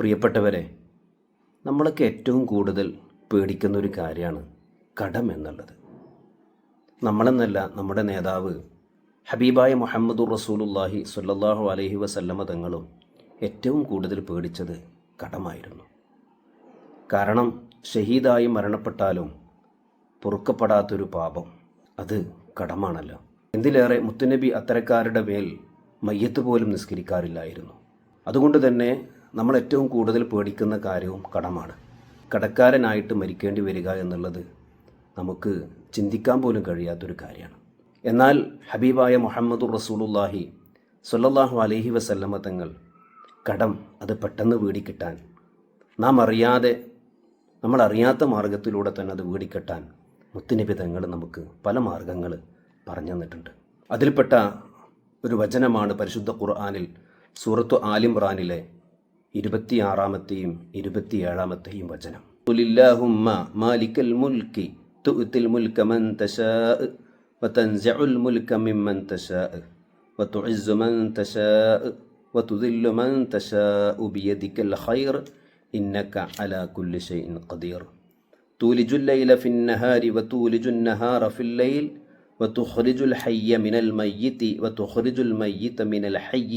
പ്രിയപ്പെട്ടവരെ നമ്മളൊക്കെ ഏറ്റവും കൂടുതൽ പേടിക്കുന്ന ഒരു കാര്യമാണ് കടം എന്നുള്ളത്. നമ്മളെന്നല്ല നമ്മുടെ നേതാവ് ഹബീബായ മുഹമ്മദുർ റസൂലുല്ലാഹി സല്ലാഹു അലഹി വസല്ലമ തങ്ങളും ഏറ്റവും കൂടുതൽ പേടിച്ചത് കടമായിരുന്നു. കാരണം ഷഹീദായി മരണപ്പെട്ടാലും പൊറുക്കപ്പെടാത്തൊരു പാപം അത് കടമാണല്ലോ. എന്തിലേറെ മുത്തുനബി അത്തരക്കാരുടെ മേൽ മയ്യത്ത് പോലും നിസ്കരിക്കാറില്ലായിരുന്നു. അതുകൊണ്ട് തന്നെ നമ്മൾ ഏറ്റവും കൂടുതൽ പേടിക്കുന്ന കാര്യവും കടമാണ്. കടക്കാരനായിട്ട് മരിക്കേണ്ടി വരിക എന്നുള്ളത് നമുക്ക് ചിന്തിക്കാൻ പോലും കഴിയാത്തൊരു കാര്യമാണ്. എന്നാൽ ഹബീബായ മുഹമ്മദ് റസൂലുല്ലാഹി സ്വല്ലല്ലാഹു അലഹി വസല്ലമ തങ്ങൾ കടം അത് പെട്ടെന്ന് വീടിക്കിട്ടാൻ നാം അറിയാതെ നമ്മൾ അറിയാത്ത മാർഗത്തിലൂടെ തന്നെ അത് വീടിക്കെട്ടാൻ മുത്തുനബി തങ്ങൾ നമുക്ക് പല മാർഗങ്ങൾ പറഞ്ഞു തന്നിട്ടുണ്ട്. അതിൽപ്പെട്ട ഒരു വചനമാണ് പരിശുദ്ധ ഖുർആാനിൽ സൂറത്തു ആലിംറാനിലെ ഇരുപത്തിയാറാമത്തെയും ഇരുപത്തിയേഴാമത്തെയും വചനം ഖുലില്ലാഹുമ്മ മാലിക്കൽ മുൽക്കി തുഅ്തിൽ മുൽക മൻ തശാഅ വതൻസിഉൽ മുൽക മിമ്മൻ തശാഅ വതുഇസ്സു മൻ തശാഅ വതുദില്ലു മൻ തശാഅ ബിയദിക്കൽ ഖൈർ ഇന്നക അലാ കുല്ലി ഷൈഇൻ ഖദീർ تولج الليل في النهار وتولج النهار في الليل وتخرج الحي من الميت وتخرج الميت من الحي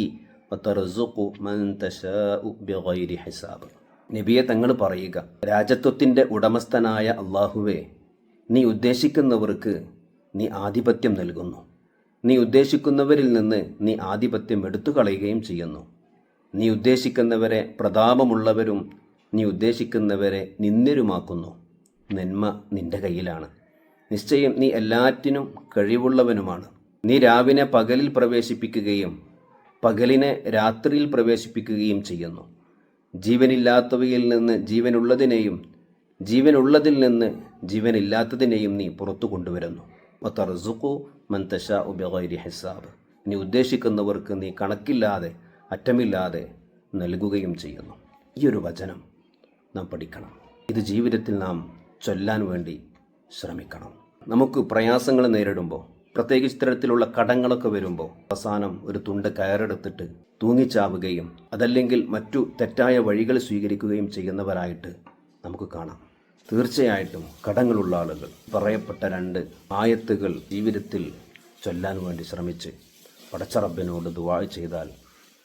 പത്തർസുഖു മൻ തശാഉ ബിഗൈരി ഹിസാബ്. നബിയെ തങ്ങൾ പറയുക രാജത്വത്തിന്റെ ഉടമസ്ഥനായ അള്ളാഹുവേ നീ ഉദ്ദേശിക്കുന്നവർക്ക് നീ ആധിപത്യം നൽകുന്നു. നീ ഉദ്ദേശിക്കുന്നവരിൽ നിന്ന് നീ ആധിപത്യം എടുത്തു കളയുകയും ചെയ്യുന്നു. നീ ഉദ്ദേശിക്കുന്നവരെ പ്രതാപമുള്ളവരും നീ ഉദ്ദേശിക്കുന്നവരെ നിന്ദരുമാക്കുന്നു നന്മ നിന്റെ കയ്യിലാണ്. നിശ്ചയം നീ എല്ലാറ്റിനും കഴിവുള്ളവനുമാണ്. നീ രാവിനെ പകലിൽ പ്രവേശിപ്പിക്കുകയും പകലിനെ രാത്രിയിൽ പ്രവേശിപ്പിക്കുകയും ചെയ്യുന്നു. ജീവനില്ലാത്തവയിൽ നിന്ന് ജീവനുള്ളതിനെയും ജീവനുള്ളതിൽ നിന്ന് ജീവനില്ലാത്തതിനെയും നീ പുറത്തു കൊണ്ടുവരുന്നു. ഒത്തർസുഖു മന്തഷ ഉപഗൈരി ഹിസാബ്. നീ ഉദ്ദേശിക്കുന്നവർക്ക് നീ കണക്കില്ലാതെ അറ്റമില്ലാതെ നൽകുകയും ചെയ്യുന്നു. ഈ ഒരു വചനം നാം പഠിക്കണം. ഇത് ജീവിതത്തിൽ നാം ചൊല്ലാൻ വേണ്ടി ശ്രമിക്കണം. നമുക്ക് പ്രയാസങ്ങൾ നേരിടുമ്പോൾ പ്രത്യേകിച്ച് ഇത്തരത്തിലുള്ള കടങ്ങളൊക്കെ വരുമ്പോൾ അവസാനം ഒരു തുണ്ട് കയറെടുത്തിട്ട് തൂങ്ങിച്ചാവുകയും അതല്ലെങ്കിൽ മറ്റു തെറ്റായ വഴികൾ സ്വീകരിക്കുകയും ചെയ്യുന്നവരായിട്ട് നമുക്ക് കാണാം. തീർച്ചയായിട്ടും കടങ്ങളുള്ള ആളുകൾ പറയപ്പെട്ട രണ്ട് ആയത്തുകൾ ജീവിതത്തിൽ ചൊല്ലാൻ വേണ്ടി ശ്രമിച്ച് പടച്ചറബിനോട് ദുവാ ചെയ്താൽ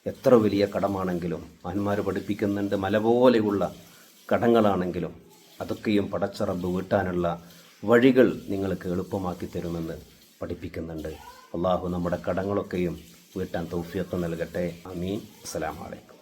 എത്ര വലിയ കടമാണെങ്കിലും മാന്മാർ പഠിപ്പിക്കുന്നുണ്ട് മല പോലെയുള്ള കടങ്ങളാണെങ്കിലും അതൊക്കെയും പടച്ചറബ് വീട്ടാനുള്ള വഴികൾ നിങ്ങൾക്ക് എളുപ്പമാക്കി തരുമെന്ന് പഠിപ്പിക്കുന്നുണ്ട്. അള്ളാഹു നമ്മുടെ കടങ്ങളൊക്കെയും വീട്ടാൻ തൗഫിയത്ത് നൽകട്ടെ. അമീൻ അസ്സലാമലൈക്കും